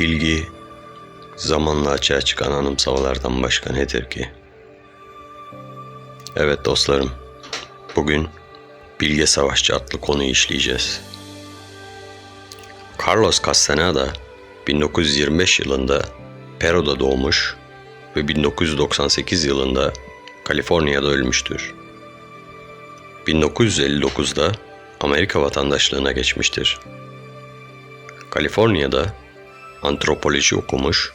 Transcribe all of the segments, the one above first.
Bilgi, zamanla açığa çıkan anımsamalardan başka nedir ki? Evet dostlarım, bugün Bilge Savaşçı adlı konuyu işleyeceğiz. Carlos Castaneda 1925 yılında Peru'da doğmuş ve 1998 yılında Kaliforniya'da ölmüştür. 1959'da Amerika vatandaşlığına geçmiştir. Kaliforniya'da antropoloji okumuş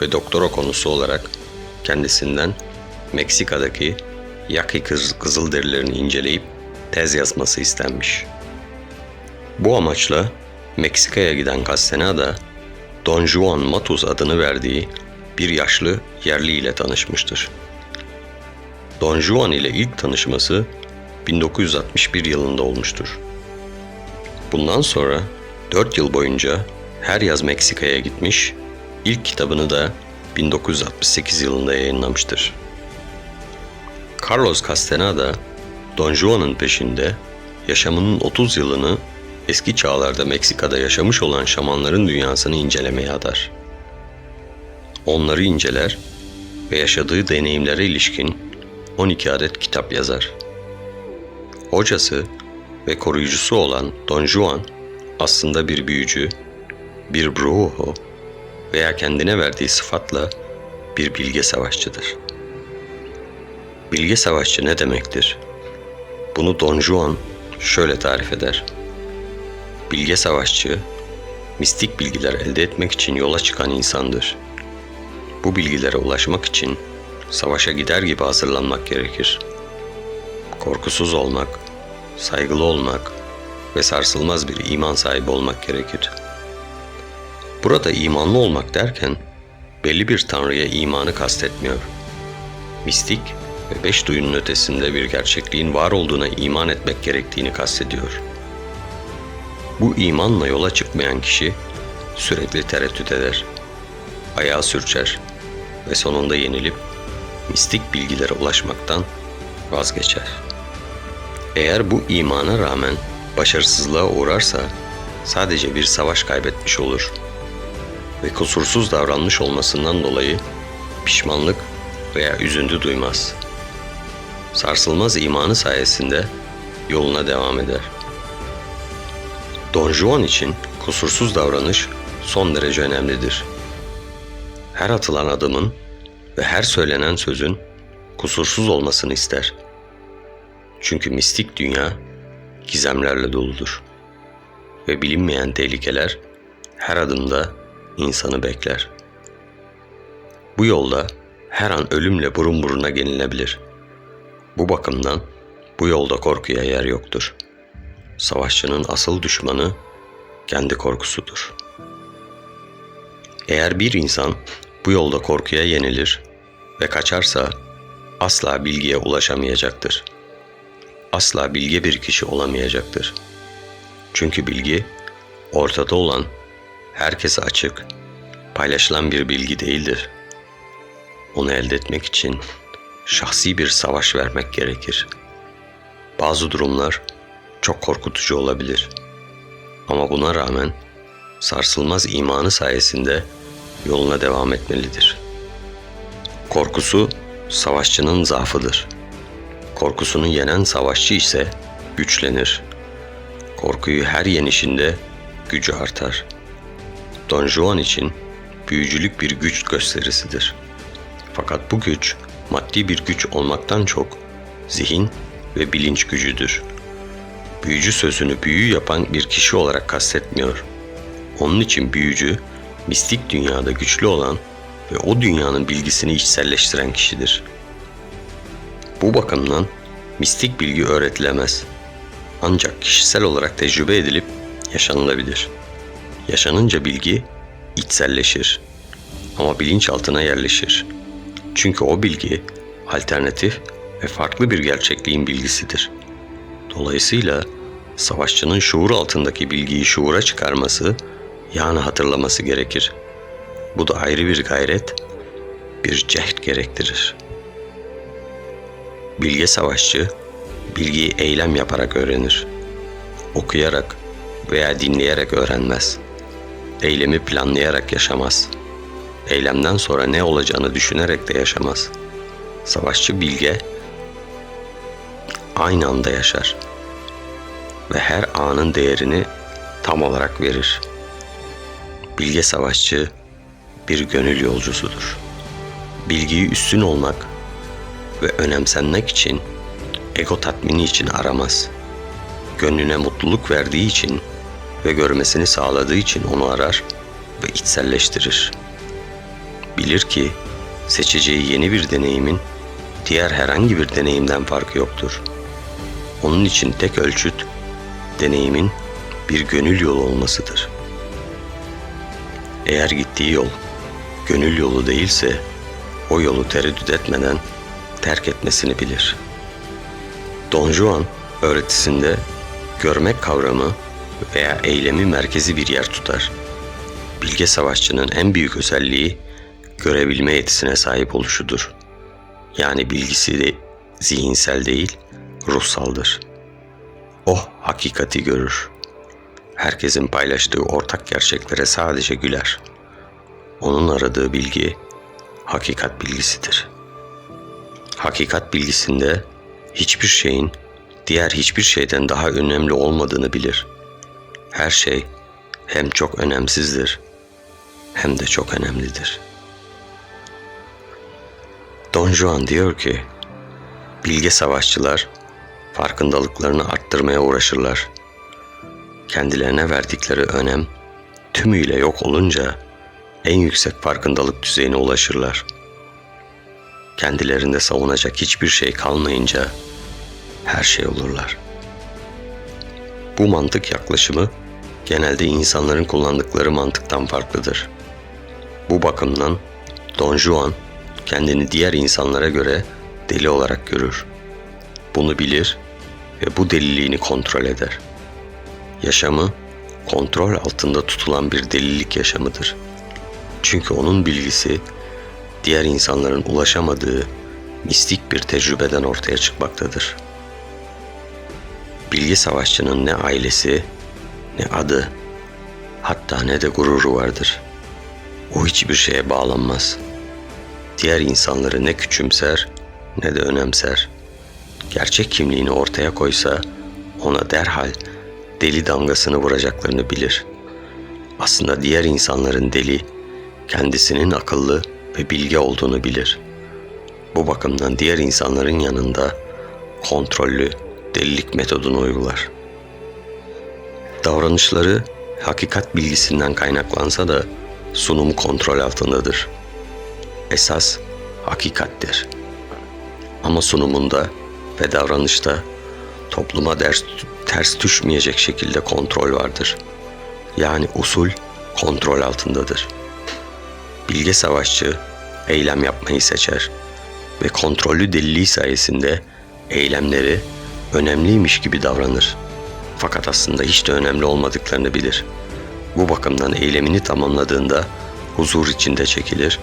ve doktora konusu olarak kendisinden Meksika'daki kız, Kızılderililerini inceleyip tez yazması istenmiş. Bu amaçla Meksika'ya giden Castaneda, Don Juan Matus adını verdiği bir yaşlı yerli ile tanışmıştır. Don Juan ile ilk tanışması 1961 yılında olmuştur. Bundan sonra 4 yıl boyunca her yaz Meksika'ya gitmiş, ilk kitabını da 1968 yılında yayınlamıştır. Carlos Castaneda, Don Juan'ın peşinde yaşamının 30 yılını eski çağlarda Meksika'da yaşamış olan şamanların dünyasını incelemeye adar. Onları inceler ve yaşadığı deneyimlere ilişkin 12 adet kitap yazar. Hocası ve koruyucusu olan Don Juan aslında bir büyücü, bir brujo veya kendine verdiği sıfatla bir bilge savaşçıdır. Bilge savaşçı ne demektir? Bunu Don Juan şöyle tarif eder. Bilge savaşçı, mistik bilgiler elde etmek için yola çıkan insandır. Bu bilgilere ulaşmak için savaşa gider gibi hazırlanmak gerekir. Korkusuz olmak, saygılı olmak ve sarsılmaz bir iman sahibi olmak gerekir. Burada imanlı olmak derken belli bir tanrıya imanı kastetmiyor. Mistik ve beş duyunun ötesinde bir gerçekliğin var olduğuna iman etmek gerektiğini kastediyor. Bu imanla yola çıkmayan kişi sürekli tereddüt eder, ayağı sürçer ve sonunda yenilip mistik bilgilere ulaşmaktan vazgeçer. Eğer bu imana rağmen başarısızlığa uğrarsa sadece bir savaş kaybetmiş olur ve kusursuz davranmış olmasından dolayı pişmanlık veya üzüntü duymaz. Sarsılmaz imanı sayesinde yoluna devam eder. Don Juan için kusursuz davranış son derece önemlidir. Her atılan adımın ve her söylenen sözün kusursuz olmasını ister. Çünkü mistik dünya gizemlerle doludur ve bilinmeyen tehlikeler her adımda insanı bekler. Bu yolda her an ölümle burun buruna gelinebilir. Bu bakımdan bu yolda korkuya yer yoktur. Savaşçının asıl düşmanı kendi korkusudur. Eğer bir insan bu yolda korkuya yenilir ve kaçarsa asla bilgiye ulaşamayacaktır. Asla bilge bir kişi olamayacaktır. Çünkü bilgi ortada olan, herkese açık, paylaşılan bir bilgi değildir. Onu elde etmek için şahsi bir savaş vermek gerekir. Bazı durumlar çok korkutucu olabilir. Ama buna rağmen sarsılmaz imanı sayesinde yoluna devam etmelidir. Korkusu savaşçının zaafıdır. Korkusunu yenen savaşçı ise güçlenir. Korkuyu her yenişinde gücü artar. Don Juan için büyücülük bir güç gösterisidir. Fakat bu güç maddi bir güç olmaktan çok zihin ve bilinç gücüdür. Büyücü sözünü büyü yapan bir kişi olarak kastetmiyor. Onun için büyücü mistik dünyada güçlü olan ve o dünyanın bilgisini içselleştiren kişidir. Bu bakımdan mistik bilgi öğretilemez. Ancak kişisel olarak tecrübe edilip yaşanılabilir. Yaşanınca bilgi içselleşir ama bilinçaltına yerleşir. Çünkü o bilgi alternatif ve farklı bir gerçekliğin bilgisidir. Dolayısıyla savaşçının şuur altındaki bilgiyi şuura çıkarması yani hatırlaması gerekir. Bu da ayrı bir gayret, bir cehd gerektirir. Bilge savaşçı, bilgiyi eylem yaparak öğrenir. Okuyarak veya dinleyerek öğrenmez. Eylemi planlayarak yaşamaz. Eylemden sonra ne olacağını düşünerek de yaşamaz. Savaşçı bilge aynı anda yaşar ve her anın değerini tam olarak verir. Bilge savaşçı bir gönül yolcusudur. Bilgiyi üstün olmak ve önemsenmek için ego tatmini için aramaz. Gönlüne mutluluk verdiği için ve görmesini sağladığı için onu arar ve içselleştirir. Bilir ki seçeceği yeni bir deneyimin diğer herhangi bir deneyimden farkı yoktur. Onun için tek ölçüt deneyimin bir gönül yolu olmasıdır. Eğer gittiği yol gönül yolu değilse o yolu tereddüt etmeden terk etmesini bilir. Don Juan öğretisinde görmek kavramı veya eylemi merkezi bir yer tutar. Bilge savaşçının en büyük özelliği görebilme yetisine sahip oluşudur. Yani bilgisi de zihinsel değil, ruhsaldır. O hakikati görür. Herkesin paylaştığı ortak gerçeklere sadece güler. Onun aradığı bilgi hakikat bilgisidir. Hakikat bilgisinde hiçbir şeyin diğer hiçbir şeyden daha önemli olmadığını bilir. Her şey hem çok önemsizdir hem de çok önemlidir. Don Juan diyor ki, bilge savaşçılar farkındalıklarını arttırmaya uğraşırlar. Kendilerine verdikleri önem tümüyle yok olunca en yüksek farkındalık düzeyine ulaşırlar. Kendilerinde savunacak hiçbir şey kalmayınca her şey olurlar. Bu mantık yaklaşımı genelde insanların kullandıkları mantıktan farklıdır. Bu bakımdan Don Juan kendini diğer insanlara göre deli olarak görür. Bunu bilir ve bu deliliğini kontrol eder. Yaşamı kontrol altında tutulan bir delilik yaşamıdır. Çünkü onun bilgisi diğer insanların ulaşamadığı mistik bir tecrübeden ortaya çıkmaktadır. Bilgi savaşçının ne ailesi, ne adı, hatta ne de gururu vardır. O hiçbir şeye bağlanmaz. Diğer insanları ne küçümser ne de önemser. Gerçek kimliğini ortaya koysa ona derhal deli damgasını vuracaklarını bilir. Aslında diğer insanların deli, kendisinin akıllı ve bilge olduğunu bilir. Bu bakımdan diğer insanların yanında kontrollü delilik metodunu uygular. Davranışları hakikat bilgisinden kaynaklansa da sunumu kontrol altındadır. Esas hakikattir. Ama sunumunda ve davranışta topluma ders, ters düşmeyecek şekilde kontrol vardır. Yani usul kontrol altındadır. Bilge savaşçı eylem yapmayı seçer ve kontrollü deliliği sayesinde eylemleri önemliymiş gibi davranır. Fakat aslında hiç de önemli olmadıklarını bilir. Bu bakımdan eylemini tamamladığında huzur içinde çekilir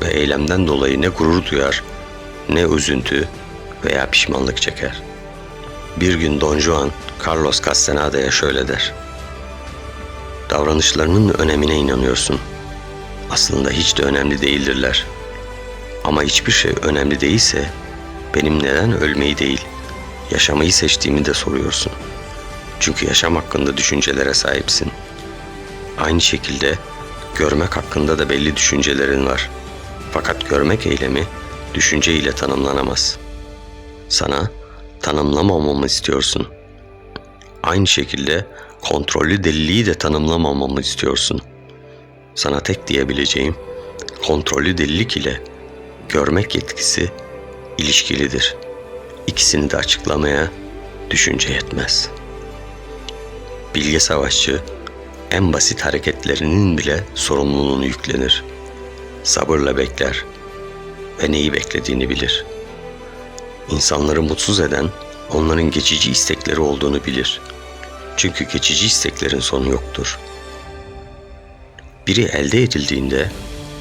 ve eylemden dolayı ne gurur duyar, ne üzüntü veya pişmanlık çeker. Bir gün Don Juan, Carlos Castaneda'ya şöyle der. Davranışlarının önemine inanıyorsun. Aslında hiç de önemli değildirler. Ama hiçbir şey önemli değilse benim neden ölmeyi değil, yaşamayı seçtiğimi de soruyorsun. Çünkü yaşam hakkında düşüncelere sahipsin. Aynı şekilde görmek hakkında da belli düşüncelerin var. Fakat görmek eylemi düşünce ile tanımlanamaz. Sana tanımlamamamı istiyorsun. Aynı şekilde kontrollü deliliği de tanımlamamamı istiyorsun. Sana tek diyebileceğim kontrollü delilik ile görmek yetkisi ilişkilidir. İkisini de açıklamaya düşünce yetmez. Bilge savaşçı en basit hareketlerinin bile sorumluluğunu yüklenir. Sabırla bekler ve neyi beklediğini bilir. İnsanları mutsuz eden onların geçici istekleri olduğunu bilir. Çünkü geçici isteklerin sonu yoktur. Biri elde edildiğinde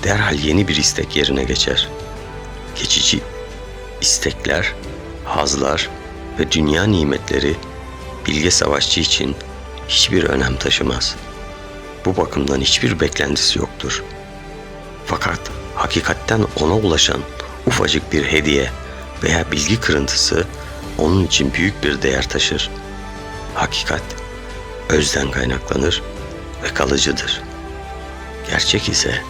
derhal yeni bir istek yerine geçer. Geçici istekler, hazlar ve dünya nimetleri bilge savaşçı için hiçbir önem taşımaz. bu bakımdan hiçbir beklentisi yoktur. Fakat hakikatten ona ulaşan ufacık bir hediye veya bilgi kırıntısı onun için büyük bir değer taşır. Hakikat özden kaynaklanır ve kalıcıdır. Gerçek ise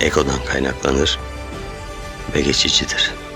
egodan kaynaklanır ve geçicidir.''